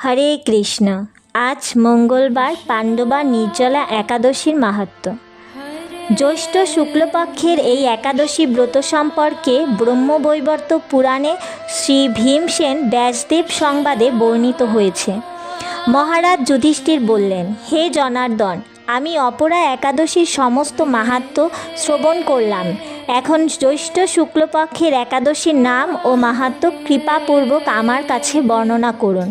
হরে কৃষ্ণ। আজ মঙ্গলবার পাণ্ডবা নির্জলা একাদশীর মাহাত্ম্য জ্যৈষ্ঠ শুক্লপক্ষের এই একাদশী ব্রত সম্পর্কে ব্রহ্মবৈবর্ত পুরাণে শ্রী ভীমসেন ব্যাসদেব সংবাদে বর্ণিত হয়েছে। মহারাজ যুধিষ্ঠির বললেন, হে জনার্দন, আমি অপরা একাদশীর সমস্ত মাহাত্ম্য শ্রবণ করলাম। এখন জ্যৈষ্ঠ শুক্লপক্ষের একাদশীর নাম ও মাহাত্ম্য কৃপাপূর্বক আমার কাছে বর্ণনা করুন।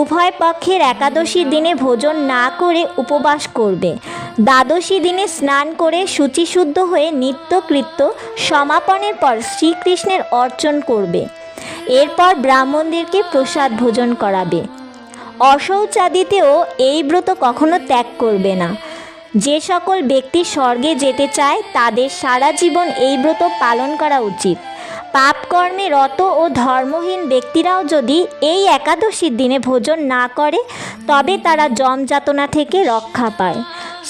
উভয় পক্ষের একাদশী দিনে ভোজন না করে উপবাস করবে। দ্বাদশী দিনে স্নান করে শুচিশুদ্ধ হয়ে নিত্যকৃত্য সমাপনের পর শ্রীকৃষ্ণের অর্চন করবে। এরপর ব্রাহ্মণদেরকে প্রসাদ ভোজন করাবে। অশৌচাদিতেও এই ব্রত কখনো ত্যাগ করবে না। যে সকল ব্যক্তি স্বর্গে যেতে চায়, তাদের সারা জীবন এই ব্রত পালন করা উচিত। পাপকর্মে রত ও ধর্মহীন ব্যক্তিরাও যদি এই একাদশীর দিনে ভোজন না করে, তবে তারা জমযাতনা থেকে রক্ষা পায়।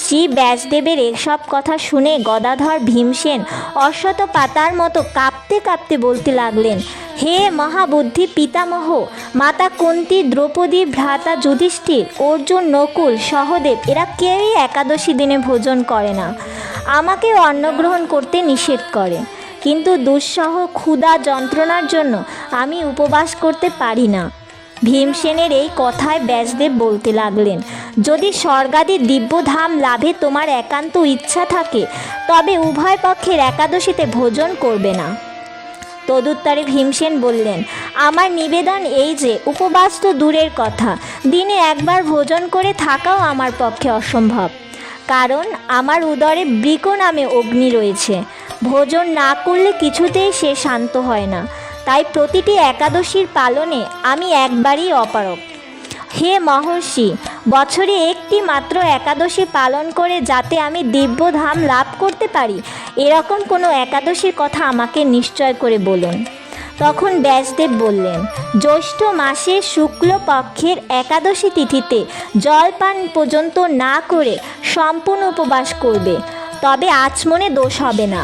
শ্রী ব্যাসদেবের এসব কথা শুনে গদাধর ভীমসেন অশ্বত পাতার মতো কাঁপতে কাঁপতে বলতে লাগলেন, হে মহাবুদ্ধি পিতামহ, মাতা কুন্তি, দ্রৌপদী, ভ্রাতা যুধিষ্ঠির, অর্জুন, নকুল, সহদেব, এরা কেউই একাদশী দিনে ভোজন করে না। আমাকে অন্নগ্রহণ করতে নিষেধ করে। কিন্তু দুঃসহ ক্ষুধা যন্ত্রণার জন্য আমি উপবাস করতে পারি না। ভীমসেনের এই কথায় ব্যাসদেব বলতে লাগলেন, যদি স্বর্গাদি দিব্যধাম লাভে তোমার একান্ত ইচ্ছা থাকে, তবে উভয় পক্ষের একাদশীতে ভোজন করবে না। তদুত্তরে ভীমসেন বললেন, আমার নিবেদন এই যে, উপবাস তো দূরের কথা, দিনে একবার ভোজন করে থাকাও আমার পক্ষে অসম্ভব। কারণ আমার উদরে বৃক নামে অগ্নি রয়েছে ভোজন না করলে কিছুতেই সে শান্ত হয় না। তাই প্রতিটি একাদশীর পালনে আমি একবারই অপারক হে মহর্ষি, বছরে একটি মাত্র একাদশী পালন করে যাতে আমি দিব্যধাম লাভ করতে পারি, এরকম কোনো একাদশীর কথা আমাকে নিশ্চয় করে বলুন। তখন ব্যাসদেব বললেন, জ্যৈষ্ঠ মাসের শুক্ল পক্ষের একাদশী তিথিতে জলপান পর্যন্ত না করে সম্পূর্ণ উপবাস করবে, তবে আচমনে দোষ হবে না।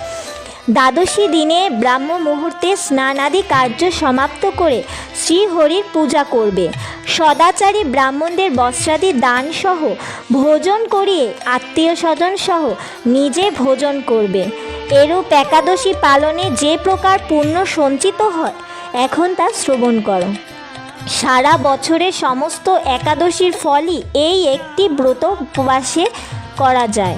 দ্বাদশী দিনে ব্রাহ্ম মুহূর্তে স্নানাদি কার্য সমাপ্ত করে শ্রীহরির পূজা করবে। সদাচারী ব্রাহ্মণদের বস্ত্রাদি দান সহ ভোজন করিয়ে আত্মীয় স্বজন সহ নিজে ভোজন করবে। এরূপ একাদশী পালনে যে প্রকার পুণ্য সঞ্চিত হয়, এখন তা শ্রবণ করো। সারা বছরের সমস্ত একাদশীর ফলই এই একটি ব্রত উপবাসে করা যায়।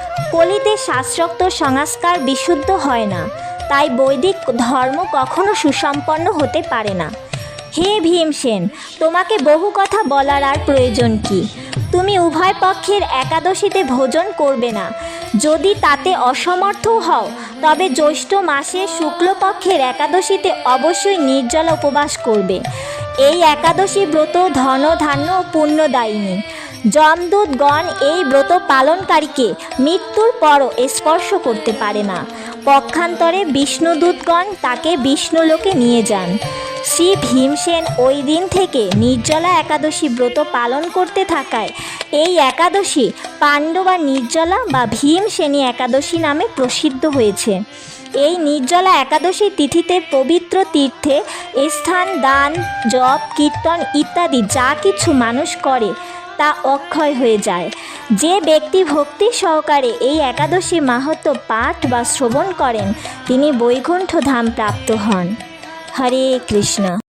কলিতে শাস্ত্রোক্ত সংস্কার বিশুদ্ধ হয় না, তাই বৈদিক ধর্ম কখনো সুসম্পন্ন হতে পারে না। হে ভীমসেন, তোমাকে বহু কথা বলার আর প্রয়োজন কি? তুমি উভয় পক্ষের একাদশীতে ভোজন করবে না। যদি তাতে অসমর্থ হও, তবে জ্যৈষ্ঠ মাসে শুক্লপক্ষের একাদশীতে অবশ্যই নির্জলা উপবাস করবে। এই একাদশী ব্রত ধন ধান্য পুণ্যদায়িনী। যমদূতগণ এই ব্রত পালনকারীকে মৃত্যুর পরও স্পর্শ করতে পারে না। পক্ষান্তরে বিষ্ণুদূতগণ তাকে বিষ্ণুলোকে নিয়ে যান। শ্রী ভীমসেন ওই দিন থেকে নির্জলা একাদশী ব্রত পালন করতে থাকায় এই একাদশী পাণ্ডবা নির্জলা বা ভীমসেনী একাদশী নামে প্রসিদ্ধ হয়েছে। এই নির্জলা একাদশী তিথিতে পবিত্র তীর্থে স্থান, দান, জপ, কীর্তন ইত্যাদি যা কিছু মানুষ করে তা অক্ষয় হয়ে যায়। যে ব্যক্তি ভক্তি সহকারে এই একাদশী মাহাত্ম পাঠ বা শ্রবণ করেন, তিনি বৈকুণ্ঠ ধাম প্রাপ্ত হন। হরে কৃষ্ণ।